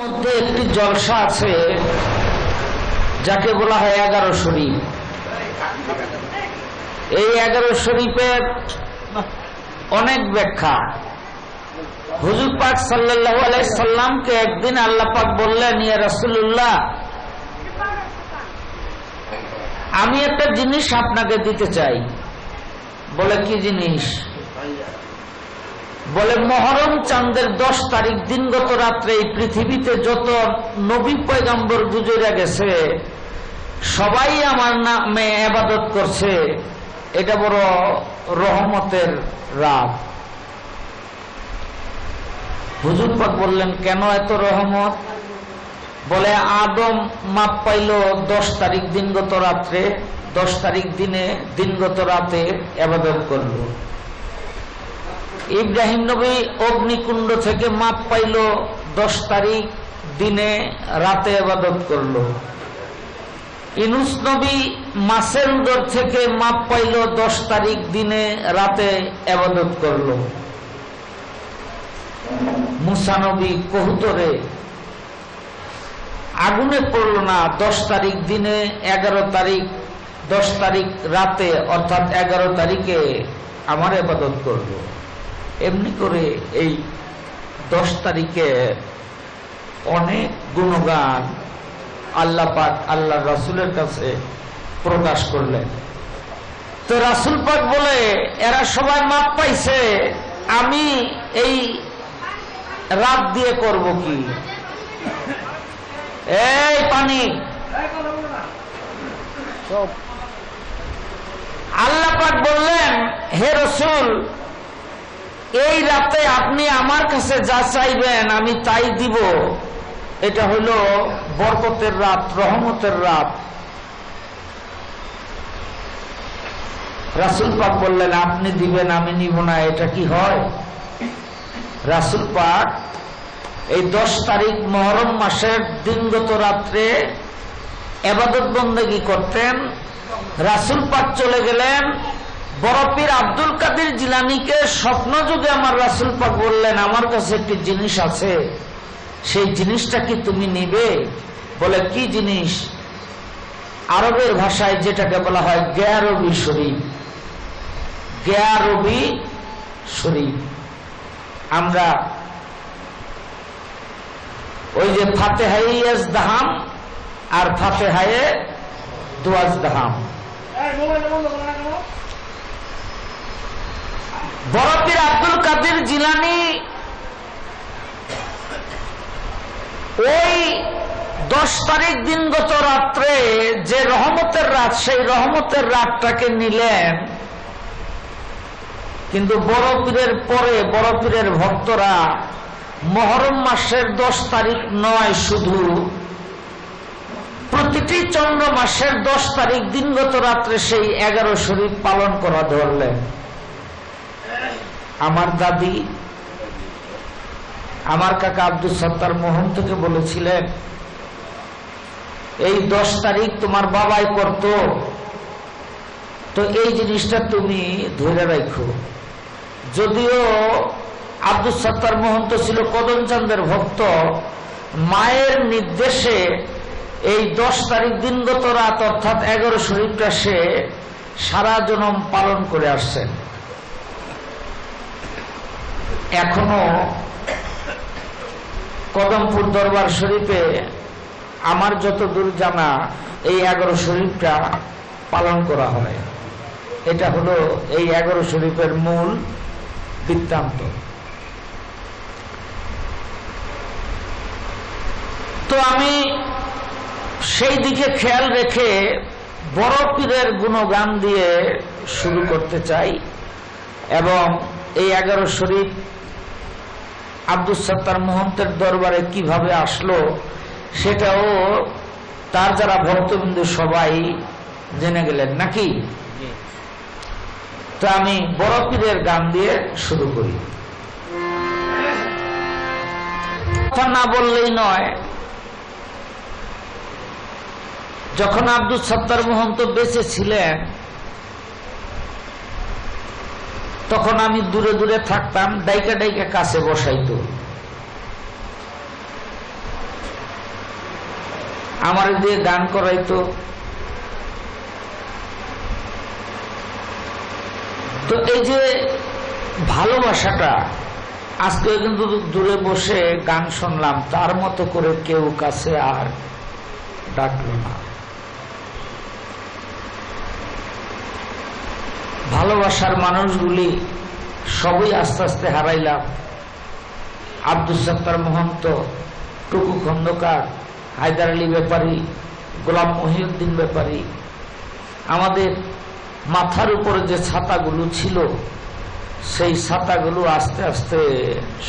মধ্যে একটি জলসা আছে, যাকে বলা হয় এগারো শরীফ। এই এগারো শরীফের অনেক ব্যাখ্যা। হুজুর পাক সাল্লাহ সাল্লামকে একদিন আল্লাহ পাক বললেন, ইয়া রাসুল্লাহ আমি একটা জিনিস আপনাকে দিতে চাই। বলে, কি জিনিস? বলে, মহরম চাঁদের দশ তারিখ, দিনগত রাত্রে এই পৃথিবীতে যত নবী পয়গাম্বর গুজরা গেছে, সবাই আমার নামে আবাদত করছে। এটা বড় রহমতের রাত। হুজুর পাক বললেন, কেন এত রহমত? বলে, আদম মাপ পাইল দশ তারিখ দিনগত রাত্রে, দশ তারিখ দিনে দিনগত রাতে আবাদত করল। ইব্রাহিম নবী অগ্নিকুণ্ড থেকে মাপ পাইল দশ তারিখ দিনে রাতে আবাদত করল। ইনুস নবী মাসের উদর থেকে মাপ পাইল দশ তারিখ দিনে রাতে আবাদত করল। মুসানবী কহুতরে আগুনে পড়ল না, দশ তারিখ দিনে এগারো তারিখ, দশ তারিখ রাতে, অর্থাৎ এগারো তারিখে আমার আবাদত করল। এমনি করে এই দশ তারিখে অনেক গুণগান আল্লাহ পাক, আল্লাহ রাসুলের কাছে প্রকাশ করলেন। তো রাসুল পাক বলে, এরা সবাই মাপ পাইছে, আমি এই রাত দিয়ে করব কি? এই পানি। আল্লাহ পাক বললেন, হে রসুল এই রাতে আপনি আমার কাছে যা চাইবেন, আমি তাই দিব। এটা হলো বরকতের রাত, রহমতের রাত। রাসুল পাক বললেন, আপনি দিবেন, আমি নিব না, এটা কি হয়? রাসুল পাক এই দশ তারিখ মহরম মাসের দিনগত রাত্রে এবাদত বন্দেগি করতেন। রাসুল পাক চলে গেলেন বরফির আব্দুল কাদির জিলানিকে স্বপ্ন যুগে আমার রাসুল পাক বললেন, আমার কাছে একটি জিনিস আছে, সেই জিনিসটা কি তুমি নিবে? বলে, কি জিনিস? আরবের ভাষায় যেটাকে বলা হয় গ্যারবি শরীফ। গ্যারবি শরীফ। আমরা ওই যে ফাতে ফাতেহাই দাহাম আর ফাতে ফাতেহায়ে দুয়াজ দাহাম। বরফির আব্দুল কাদের জিলানি ওই দশ তারিখ দিনগত রাত্রে যে রহমতের রাত, সেই রহমতের রাতটাকে নিলেন। কিন্তু বড়পীরের পরে বড়পীরের ভক্তরা মহরম মাসের দশ তারিখ নয়, শুধু প্রতিটি চন্দ্র মাসের দশ তারিখ দিনগত রাত্রে সেই এগারো শরীফ পালন করা ধরলেন। আমার দাদি, আমার কাকা আব্দুল সত্তার মোহন থেকে বলেছিলেন, এই দশ তারিখ তোমার বাবাই করত, তো এই জিনিসটা তুমি ধরে রাখো। যদিও আব্দুল সত্তার মোহন্ত ছিল কদমচন্দ্রের ভক্ত, মায়ের নির্দেশে এই দশ তারিখ দিনগত রাত অর্থাৎ এগারো শরীফটা সে সারা জনম পালন করে আসছেন। এখনও কদমপুর দরবার শরীফে আমার যত দূর জানা, এই এগারো শরীফটা পালন করা হয়। এটা হলো এই এগারো শরীফের মূল বৃত্তান্ত। তো আমি সেই দিকে খেয়াল রেখে বড় পীরের গুণগান দিয়ে শুরু করতে চাই এবং এই এগারো শরীফ আব্দুল সত্তার মোহন্তের দরবারে কীভাবে আসলো সেটাও তার যারা ভক্তবিন্দু সবাই জেনে গেলেন নাকি? তো আমি বড় পীরের গান দিয়ে শুরু করি। কথা না বললেই নয় যখন আব্দুল সত্তার মহন্ত বেঁচে ছিলেন তখন আমি দূরে দূরে থাকতাম, ডাইকা ডাইকা কাছে বসাইতো। আমার দিয়ে গান করাইতো। তো এই যে ভালোবাসাটা আজকে কিন্তু দূরে বসে গান শুনলাম, তার মতো করে কেউ কাছে আর ডাকলো না। ভালোবাসার মানুষগুলি সবই আস্তে আস্তে হারাইলাম। আব্দুল সত্তার মহন্ত, টুকু খন্দকার, হায়দার আলী ব্যাপারী, গোলাম মহিউদ্দিন ব্যাপারী। আমাদের মাথার উপরে যে ছাতাগুলো ছিল, সেই ছাতাগুলো আস্তে আস্তে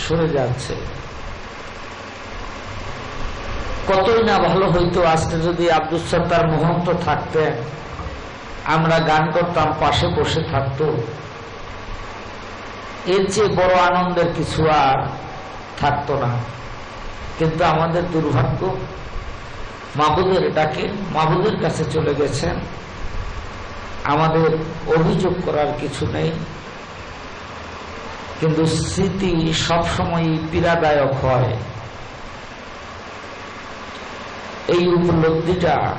সরে যাচ্ছে। কতই না ভালো হইতো আজকে যদি আব্দুল সত্তার মহন্ত থাকতেন। আমরা গান করতাম, পাশে বসে থাকতো। এর চেয়ে বড় আনন্দের কিছু আর থাকতো না। কিন্তু আমাদের দুর্ভাগ্য, মাবুদের ডাকে মাবুদের কাছে চলে গেছেন। আমাদের অভিযোগ করার কিছু নেই। কিন্তু স্মৃতি সবসময় পীড়াদায়ক হয়। এই উপলব্ধিটা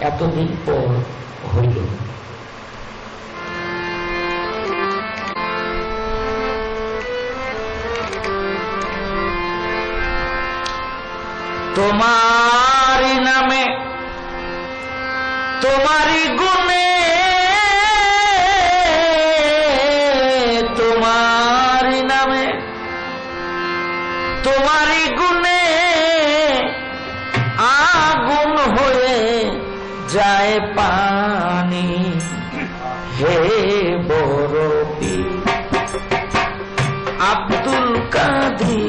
এতদিন পর হইল। তোমারি নামে তোমারি গুণে তোমারি নামে তোমারি গুণে আগুন হয়ে যায় পানি। আব্দুল